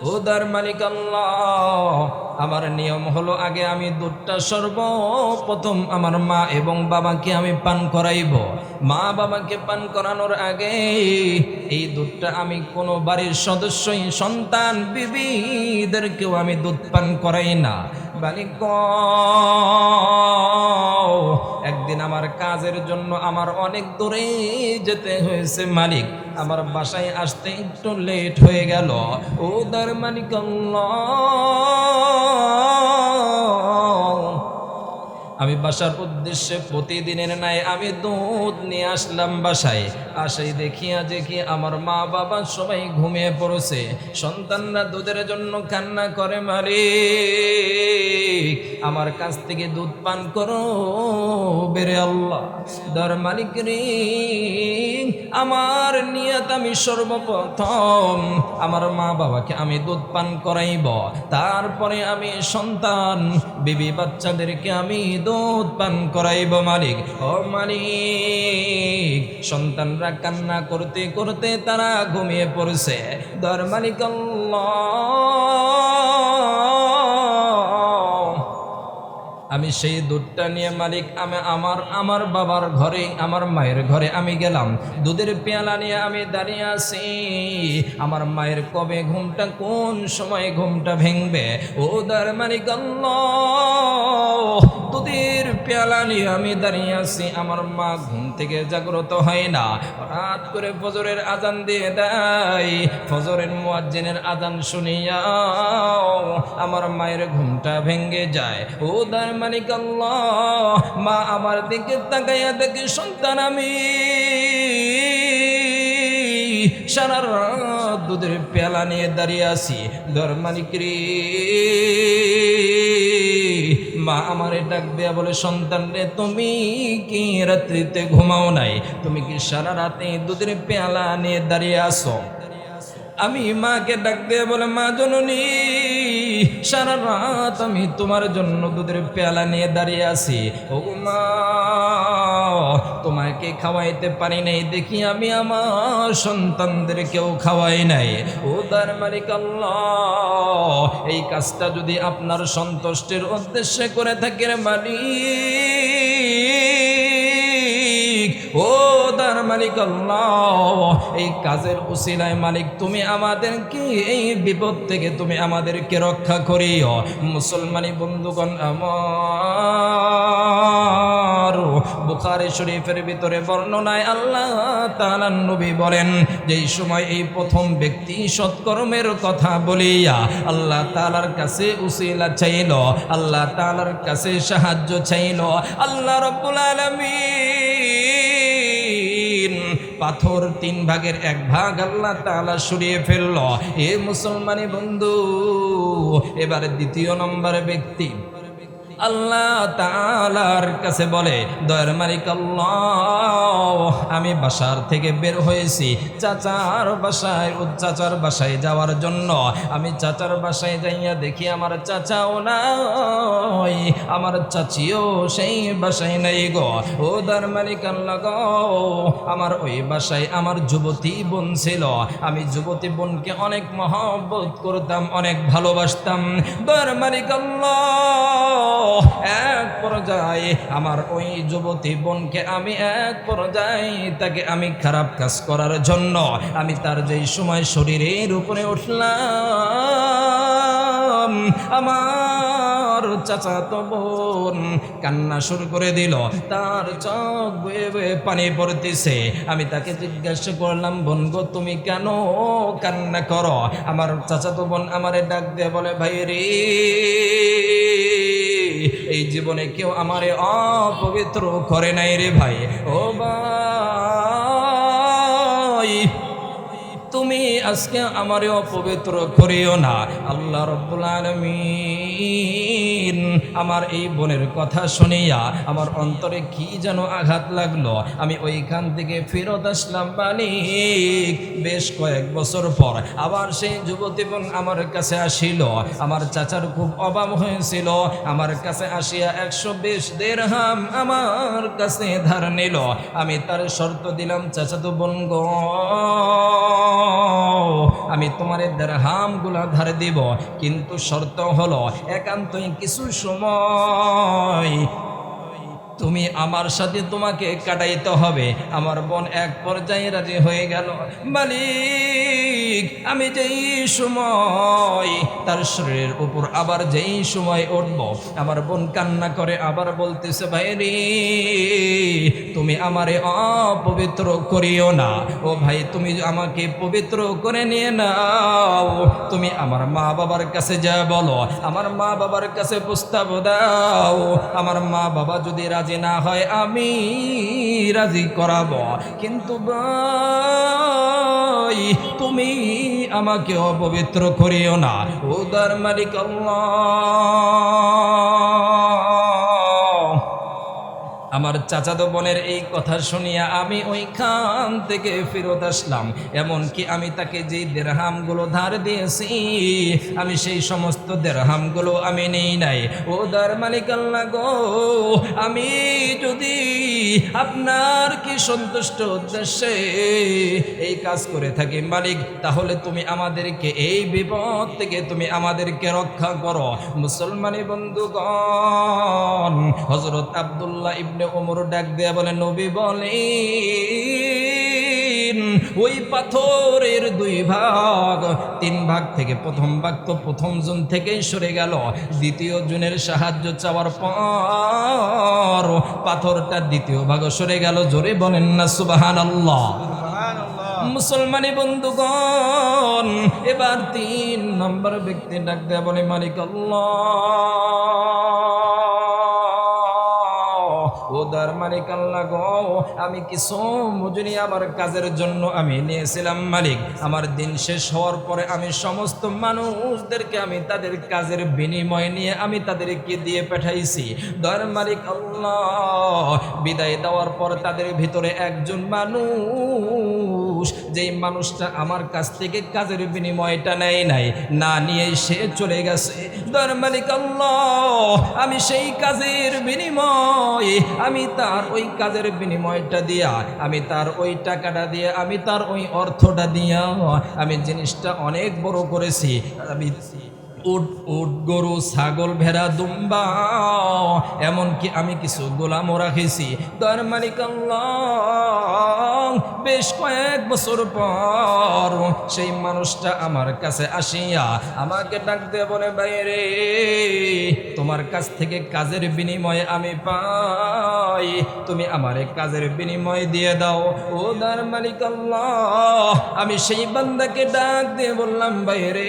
ও দার মালিক আল্লাহ, আমার নিয়ম হলো আগে আমি দুধটা সর্বপ্রথম আমার মা এবং বাবাকে আমি পান করাইব। মা বাবাকে পান করানোর আগে এই দুধটা আমি কোনো বাড়ির সদস্যই, সন্তান, বিবিদেরকেও আমি দুধ পান করাই না। বালিক একদিন আমার কাজের জন্য আমার অনেক দূরে যেতে হয়েছে, মালিক। আমার বাসায় আসতে একটু লেট হয়ে গেল। ও দার মালিক আমি বাসার উদ্দেশ্যে প্রতিদিনের নাই আমি দুধ নিয়ে আসলাম বাসায়। আসাই দেখিয়া দেখি আমার মা বাবা সবাই ঘুমিয়ে পড়েছে। সন্তানরা দুধের জন্য কান্না করে, মালিক। আমার কাছ থেকে দুধ পান করো, বেরে আল্লাহ। দর মালিক রে, আমার নিয়ত আমি সর্বপ্রথম। আমার মা বাবাকে আমি দুধ পান করাইব। তারপরে আমি সন্তান, বিবি বাচ্চাদেরকে আমি দুধ পান করাইব মালিক। ও মালিক, সন্তানরা কান্না করতে করতে তারা ঘুমিয়ে পড়ছে। দর মালিক আল্লাহ। আমি সেই দুধটা নিয়ে মালিক, আমি আমার আমার বাবার ঘরে, আমার মায়ের ঘরে আমি গেলাম। দুধের পেয়ালা নিয়ে আমি দাঁড়িয়ে আছি। আমার মায়ের কবে ঘুমটা, কোন সময় ঘুমটা ভেঙবে? ও দার মালিক দুধের পেয়ালা নিয়ে আমি দাঁড়িয়ে আছি। আমার মা ঘুম থেকে জাগ্রত হয় না। রাত করে ফজরের আজান দিয়ে দেয়। ফজরের মুয়াজ্জিনের আজান শুনিয়া আমার মায়ের ঘুমটা ভেঙে যায়। ও দার মালিক আল্লাহ, মা আমার দিকে তাকাইয়া দেখি, সন্তান আমি। সারা রাত দুধের পেলা নিয়ে দাঁড়িয়ে আছি। দর মালিক রে। মা আমারে ডাক দেয়া বলে, সন্তান রে, তুমি কি রাত্রিতে ঘুমাও নাই? তুমি কি সারা রাতে দুধের পেয়ালা নিয়ে দাঁড়িয়ে আসো আমি মাকে ডাক দিয়ে বলে, মা জননী, সারা রাত আমি তোমার জন্য দুধের পেয়ালা নিয়ে দাঁড়িয়ে আছি। ও মা তোমাকে খাওয়াইতে পারি নাই। দেখি আমি আমার সন্তানদের কেউ খাওয়াই নাই। ও তার মালিক এই কাজটা যদি আপনার সন্তুষ্টির উদ্দেশ্যে করে থাকেন মালিক। ও তার মালিক এই কাজের উসিলায় মালিক, তুমি আমাদেরকে এই বিপদ থেকে তুমি আমাদেরকে রক্ষা করিও। মুসলমানি বন্ধুগণ, আমার বুখারি শরীফের ভিতরে বর্ণনায় আল্লাহ তাআলা নবী বলেন, যেই সময় এই প্রথম ব্যক্তি সৎকর্মের কথা বলিয়া আল্লাহ তাআলার কাছে উসিলা চাইল, আল্লাহ তাআলার কাছে সাহায্য চাইল, আল্লাহ রব্বুল আলামিন পাথর তিন ভাগের এক ভাগ আল্লাহ তাআলা সরিয়ে ফেলল। এ মুসলমানি বন্ধু, এবারে দ্বিতীয় নম্বর ব্যক্তি আল্লাহ তালার কাছে বলে, দয়ার মালিক আল্লাহ, আমি বাসার থেকে বের হয়েছি। চাচার বাসায় চাচার বাসায় যাওয়ার জন্য। আমি চাচার বাসায় যাইয়া দেখি আমার চাচাও নাই, আমার চাচিও সেই বাসায় নেই গো। ও দার মালিক আল্লাহ গো, আমার ওই বাসায় আমার যুবতী বোন ছিল। আমি যুবতী বোনকে অনেক মহব্বত করতাম, অনেক ভালোবাসতাম। দয়ার মালিক আল্লাহ এক পর্যায়ে আমার ওই যুবতী বোনকে আমি এক পর্যায়ে তাকে আমি খারাপ কাজ করার জন্য আমি তার যেই সময় শরীরের উপরে উঠলাম, আমার চাচা তো বোন কান্না শুরু করে দিল। তার চোখ বয়ে বয়ে পানি পড়তেছে। আমি তাকে জিজ্ঞাসা করলাম, বোন গো, তুমি কেন কান্না করো? আমার চাচা তো বোন আমারে ডাক দিয়ে বলে ভাই রে এই জীবনে কেউ আমারে অপবিত্র করে নাই রে ভাই। ও ভাই, তুমি আজকে আমারে অপবিত্র করিও না। আল্লাহ রব্বুল আলমিন আমার এই বোনের কথা শুনিয়া আমার অন্তরে কি যেন আঘাত লাগল। আমি ওইখান থেকে ফেরত আসলাম মালিক। বেশ কয়েক বছর পর আবার সেই যুবতী বোন আমার কাছে আসিল। আমার চাচার খুব অভাব হয়েছিল। আমার কাছে আসিয়া একশো বিশ দেড়হাম আমার কাছে ধার নিল। আমি তার শর্ত দিলাম, চাচা তো বোন গো, আমি তোমার দেড়হামগুলো ধার দিব। কিন্তু শর্ত হলো, একান্তই কিছু সময় তুমি আমার সাথে তোমাকে কাটাইতে হবে। আমার বোন এক পর্যায়ে রাজি হয়ে গেল। মালিক, আমি যেই সময় তার শরীরের উপর আবার যেই সময় উঠব, আমার বোন কান্না করে আবার বলতেছে ভাই রে তুমি আমারে অপবিত্র করিও না। ও ভাই, তুমি আমাকে পবিত্র করে নিয়ে নাও, তুমি আমার মা বাবার কাছে যা বলো, আমার মা বাবার কাছে প্রস্তাব দাও। আমার মা বাবা যদি রাজি না হয়, আমি রাজি করাবো। কিন্তু ভাই, তুমি আমাকে অপবিত্র করিও না। উদার মালিক আল্লাহ। আমার চাচাতো বোনের এই কথা শুনিয়া আমি ওইখান থেকে ফেরত আসলাম। এমনকি আমি তাকে যে দেড়হামগুলো ধার দিয়েছি, আমি সেই সমস্ত দেড়হামগুলো আমি নেই নাই। ও দার মালিক আল্লাহ গো, আমি যদি আপনার কি সন্তুষ্ট উদ্দেশ্যে এই কাজ করে থাকি মালিক, তাহলে তুমি আমাদেরকে এই বিপদ থেকে তুমি আমাদেরকে রক্ষা করো। মুসলমানি বন্ধুগণ হজরত আবদুল্লাহ ইবনে ওমর ডাক দেয়া বলে নবী বলে ওই পাথরের দুই ভাগ তিন ভাগ থেকে প্রথম ভাগ তো প্রথম জুন থেকেই সরে গেল। দ্বিতীয় জুনের সাহায্য চাওয়ার পর পাথরটা দ্বিতীয় ভাগ সরে গেল। জোরে বলেন না সুবাহান আল্লাহ মুসলমানি বন্ধুগণ এবার তিন নম্বর ব্যক্তি ডাক দেয়া বলে মালিক আল্লাহ। ওদার মালিক আল্লাহ গো, আমি কিছু মজুরি আমার কাজের জন্য। আমি নিয়েছিলাম মালিক। আমার দিন শেষ হওয়ার পরে আমি সমস্ত মানুষদেরকে আমি তাদের কাজের বিনিময় নিয়ে আমি তাদেরকে দিয়ে পাঠাইছি। দর মালিক আল্লাহ, বিদায় দেওয়ার পর তাদের ভিতরে একজন মানুষ যেই মানুষটা আমার কাছ থেকে কাজের বিনিময়টা নেয় নাই, না নিয়ে সে চলে গেছে। দর মালিক আল্লাহ, আমি সেই কাজের বিনিময়, আমি তার ওই কাজের বিনিময়টা দিয়া, আমি তার ওই টাকাটা দিয়ে, আমি তার ওই অর্থটা দিয়া, আমি জিনিসটা অনেক বড় করেছি, আমি উট উট, গরু, ছাগল, ভেড়া, দুম্বা, এমনকি আমি কিছু গোলামও রাখেছি। দর মালিক বেশ কয়েক বছর পর সেই মানুষটা আমার কাছে আসিয়া আমাকে ডাক দিয়ে বলে বাইরে তোমার কাছ থেকে কাজের বিনিময়ে আমি পাই। তুমি আমারে কাজের বিনিময় দিয়ে দাও। ও দার মালিক আমি সেই বান্দাকে ডাক দিয়ে বললাম বাইরে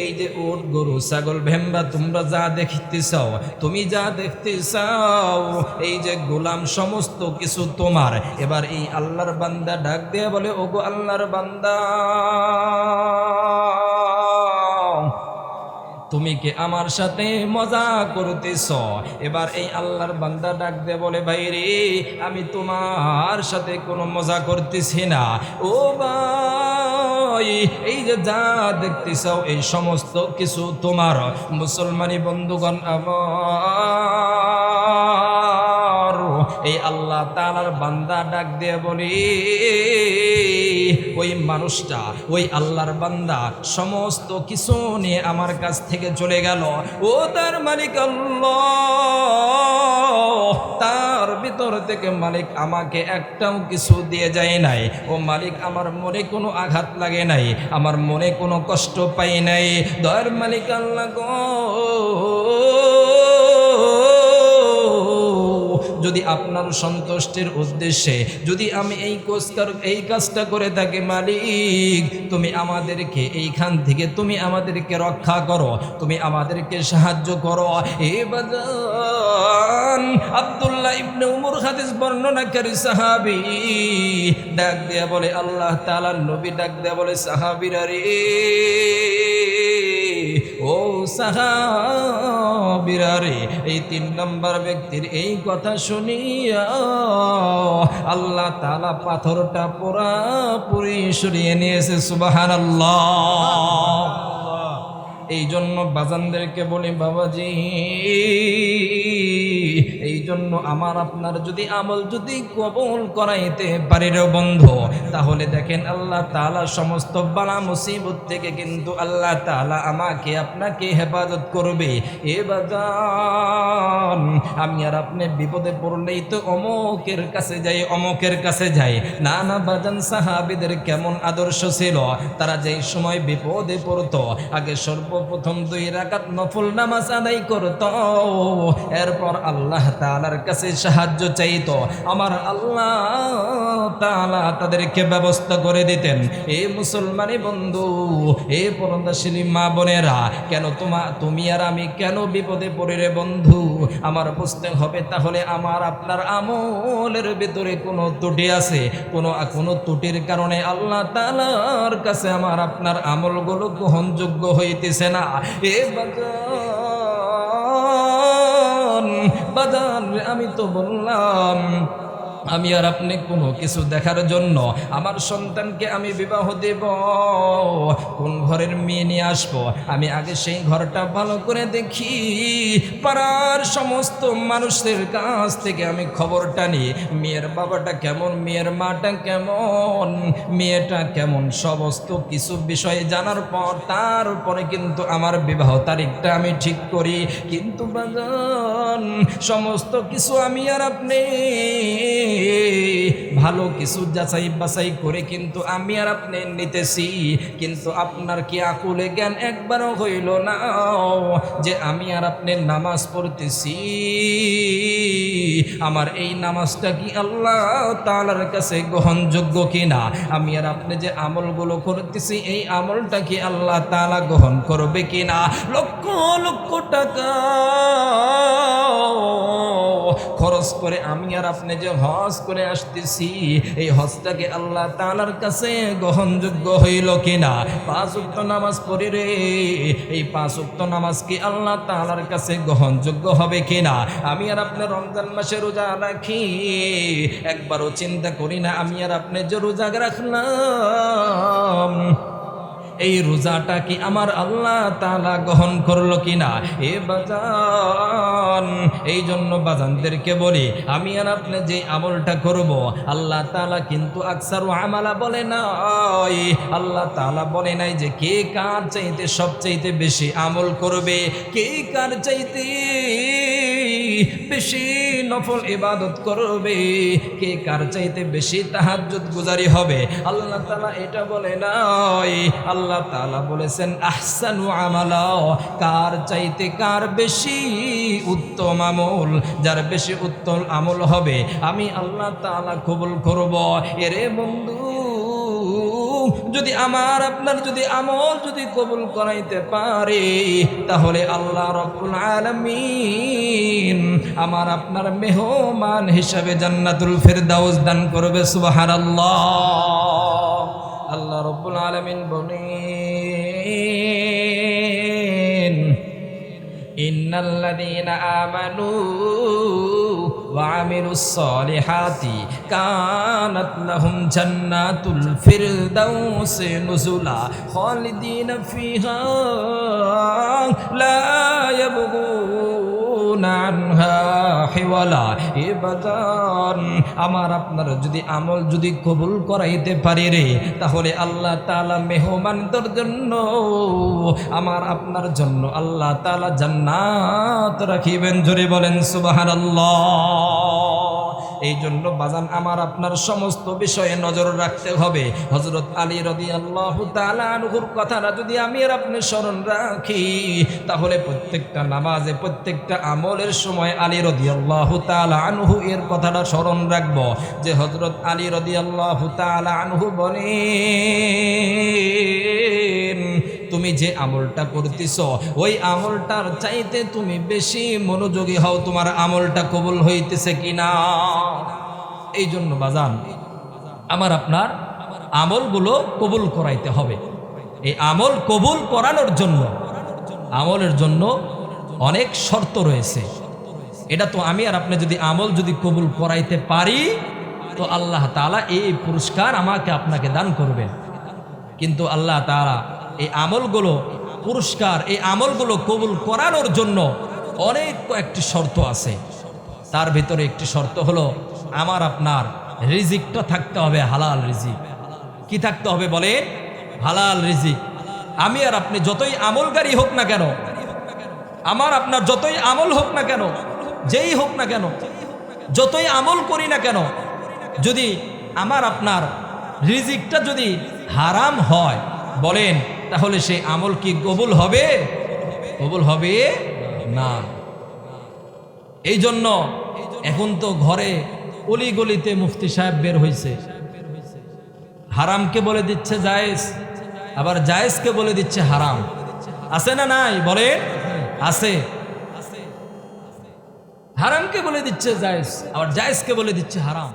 এই যে উট গরু, ছাগল, ভেম্বা, তোমরা যা দেখতে চাও তুমি যা দেখতে চাও এই যে গোলাম সমস্ত কিছু তোমার। এবার এই আল্লাহর বান্দা ডাক দেয়া বলে, ওগো আল্লাহর বান্দা! তুমি কি আমার সাথে মজা করতেছ? এবার এই আল্লাহর বান্দা ডাক দে বলে, ভাইরে, আমি তোমার সাথে কোনো মজা করতেছি না। ও ভাই, এই যে যা দেখতেছ, এই সমস্ত কিছু তোমার। মুসলমানি বন্ধুগণ আমার। এই আল্লাহ তালার বান্দা ডাক দিয়ে বলি ওই মানুষটা, ওই আল্লাহর বান্দা সমস্ত কিছু নিয়ে আমার কাছ থেকে চলে গেল। ও তার মালিক আল্লাহ, তার ভিতর থেকে মালিক আমাকে একটাও কিছু দিয়ে যায় নাই। ও মালিক, আমার মনে কোনো আঘাত লাগে নাই, আমার মনে কোনো কষ্ট পাই নাই। দয়ার মালিক আল্লাহ গো যদি আপনার সন্তুষ্টির উদ্দেশ্যে যদি আমি এই কোস্কার এই কাজটা করে থাকি, মালিক, তুমি আমাদেরকে এইখান থেকে, তুমি আমাদেরকে রক্ষা করো, তুমি আমাদেরকে সাহায্য করো। এ বাজান, আব্দুল্লাহ ইবনে উমর হাদিস বর্ণনাকারী সাহাবী ডাক দেয়া বলে, আল্লাহ তাআলার নবী ডাক দেয়া বলে, সাহাবীরা রে। ও সাহাবিরা রে এই তিন নম্বর ব্যক্তির এই কথা শুনিয়া আল্লাহ তালা পাথরটা পুরাপুরি সরিয়ে নিয়েছে সুবাহান আল্লাহ এই জন্য বাজানদেরকে বলি, বাবাজি এই জন্য আমার আপনার যদি আমল যদি কবল করাইতে পারি রে বন্ধু, তাহলে দেখেন আল্লাহ তাআলা সমস্ত বালা মুসিবত থেকে কিন্তু আল্লাহ তাআলা আমাকে, আপনাকে হেফাজত করবে। এ বাজান, আমি আর আপনি বিপদে পড়লেই তো অমুকের কাছে যাই, অমুকের কাছে যাই। না না বাজান সাহাবিদের কেমন আদর্শ ছিল? তারা যেই সময় বিপদে পড়তো, আগে সর্বপ্রথম দুই রাকাত নফল নামাজ আদায় করতো। এরপর আল্লাহ তাআলার কাছে সাহায্য চাইতো। আমার আল্লাহ তাআলা তাদেরকে ব্যবস্থা করে দিতেন। এ মুসলমানি বন্ধু, এ পরদাশীলী মা বোনেরা, কেন তোমা, তুমি আর আমি কেন বিপদে পড়ে রে বন্ধু? আমার বুঝতে হবে তাহলে আমার আপনার আমলের ভিতরে কোনো ত্রুটি আছে। কোনো কোনো ত্রুটির কারণে আল্লাহ তাআলার কাছে আমার আপনার আমলগুলো গ্রহণযোগ্য হইতেছে না। এ বাজান বাজান আমি তো বললাম। আমি আর আপনি কোনো কিছু দেখার জন্য আমার সন্তানকে আমি বিবাহ দেব। কোন ঘরের মেয়ে নিয়ে আসব? আমি আগে সেই ঘরটা ভালো করে দেখি। পাড়ার সমস্ত মানুষের কাছ থেকে আমি খবরটা নিই মেয়ের বাবাটা কেমন? মেয়ের মাটা কেমন? মেয়েটা কেমন? সমস্ত কিছু বিষয়ে জানার পর তারপরে কিন্তু আমার বিবাহ তারিখটা আমি ঠিক করি। কিন্তু বাজান, সমস্ত কিছু আমি আর আপনি ভালো কিছু যাচাই বাছাই করে কিন্তু আমি আর আপনি নিতেছি। কিন্তু আপনার কি আকুলে জ্ঞান একবারও হইল না যে আমি আর আপনি নামাজ পড়তেছি? আমার এই নামাজটা কি আল্লাহ তালার কাছে গ্রহণযোগ্য কিনা? আমি আর আপনি যে আমলগুলো করতেছি, এই আমলটা কি আল্লাহ তালা গ্রহণ করবে কিনা? লক্ষ লক্ষ টাকা। খরচ করে আমি আর আপনি যে হজ করে আসতেছি, এই হজটাকে আল্লাহ তালার কাছে গ্রহণযোগ্য হইল কিনা? পাঁচ উক্ত নামাজ পড়ি রে, এই পাঁচ উক্ত নামাজ কি আল্লাহ তালার কাছে গ্রহণযোগ্য হবে কিনা? আমি আর আপনি রমজান মাসে রোজা রাখি, একবারও চিন্তা করি না, আমি আর আপনি যে রোজা রাখলাম এই রোজাটা কি আমার আল্লাহ তালা গ্রহণ করল কিনা? এ বাজান, এই জন্য বাজানদেরকে বলি, আমি আর আপনি যে আমলটা করব, আল্লাহ তালা কিন্তু আকসার আমালা বলে নাই। আল্লাহ তালা বলে নাই যে কে কার চাইতে সবচাইতে বেশি আমল করবে, কে কার চাইতে বেশি নফল ইবাদত করবে। কে কার চাইতে বেশি তাহাজ্জুদ গুজারি হবে? আল্লাহ তাআলা এটা বলে নাই। আল্লাহ তাআলা বলেছেন, আহসানু আমালা। কার চাইতে কার বেশি উত্তম আমল? যার বেশি উত্তম আমল হবে, আমি আল্লাহ তাআলা কবুল করব। এরে বন্ধু যদি আমার, আপনার যদি আমল যদি কবুল করাইতে পারে, তাহলে আল্লাহ রকুল আলমিন আমার আপনার মেহমান হিসাবে জান্নাতুল ফেরদাউস দান করবে সুবাহার আল্লাহ আল্লাহ আলমিন বনে ইন্নাল্লাদিন আমানু وعملوا الصالحات كانت لهم جنات الفردوس نزلا خالدين فيها لا يبغون আমার আপনার যদি আমল যদি কবুল করাইতে পারি রে, তাহলে আল্লাহ তালা মেহমানদের জন্য, আমার আপনার জন্য আল্লাহ তালা জান্নাত রাখিবেন। জোরে বলেন সুবহানাল্লাহ। এই জন্য বাজান আমার আপনার সমস্ত বিষয়ে নজর রাখতে হবে। হজরত আলী রদি আল্লাহ আনহুর কথাটা যদি আমি আর আপনি স্মরণ রাখি, তাহলে প্রত্যেকটা নামাজে, প্রত্যেকটা আমলের সময় আলী রদি আল্লাহ আনহু এর কথাটা স্মরণ রাখব। যে হজরত আলী রদি আল্লাহ আনহু বলেন তুমি যে আমলটা করতেছ, ওই আমলটার চাইতে তুমি বেশি মনোযোগী হও, তোমার আমলটা কবুল হইতেছে কিনা? এই জন্য বাজান, আমার আপনার আমলগুলো কবুল করাইতে হবে। এই আমল কবুল করানোর জন্য, আমলের জন্য অনেক শর্ত রয়েছে। এটা তো আমি আর আপনি যদি আমল যদি কবুল করাইতে পারি, তো আল্লাহ তালা এই পুরস্কার আমাকে আপনাকে দান করবেন কিন্তু আল্লাহ তাআলা এই আমলগুলো পুরস্কার, এই আমলগুলো কবুল করানোর জন্য অনেক কয়েকটি শর্ত আছে। তার ভিতরে একটি শর্ত হলো, আমার আপনার রিজিকটা থাকতে হবে হালাল রিজিক। কি থাকতে হবে বলে হালাল রিজিক। আমি আর আপনি যতই আমলকারী হোক না কেন, আমার আপনার যতই আমল হোক না কেন, যেই হোক না কেন, যতই আমল করি না কেন, যদি আমার আপনার রিজিকটা যদি হারাম হয়, বলেন তাহলে সেই আমল কি কবুল হবে? কবুল হবে না। এই জন্য এখন তো ঘরে অলি গলিতে মুফতি সাহেব বের হয়েছে হারামকে বলে দিচ্ছে জায়েজ, আবার জায়েজকে বলে দিচ্ছে হারাম। আছে না নাই? বলে আছে। হারামকে বলে দিচ্ছে জায়েজ, আবার জায়েজকে বলে দিচ্ছে হারাম।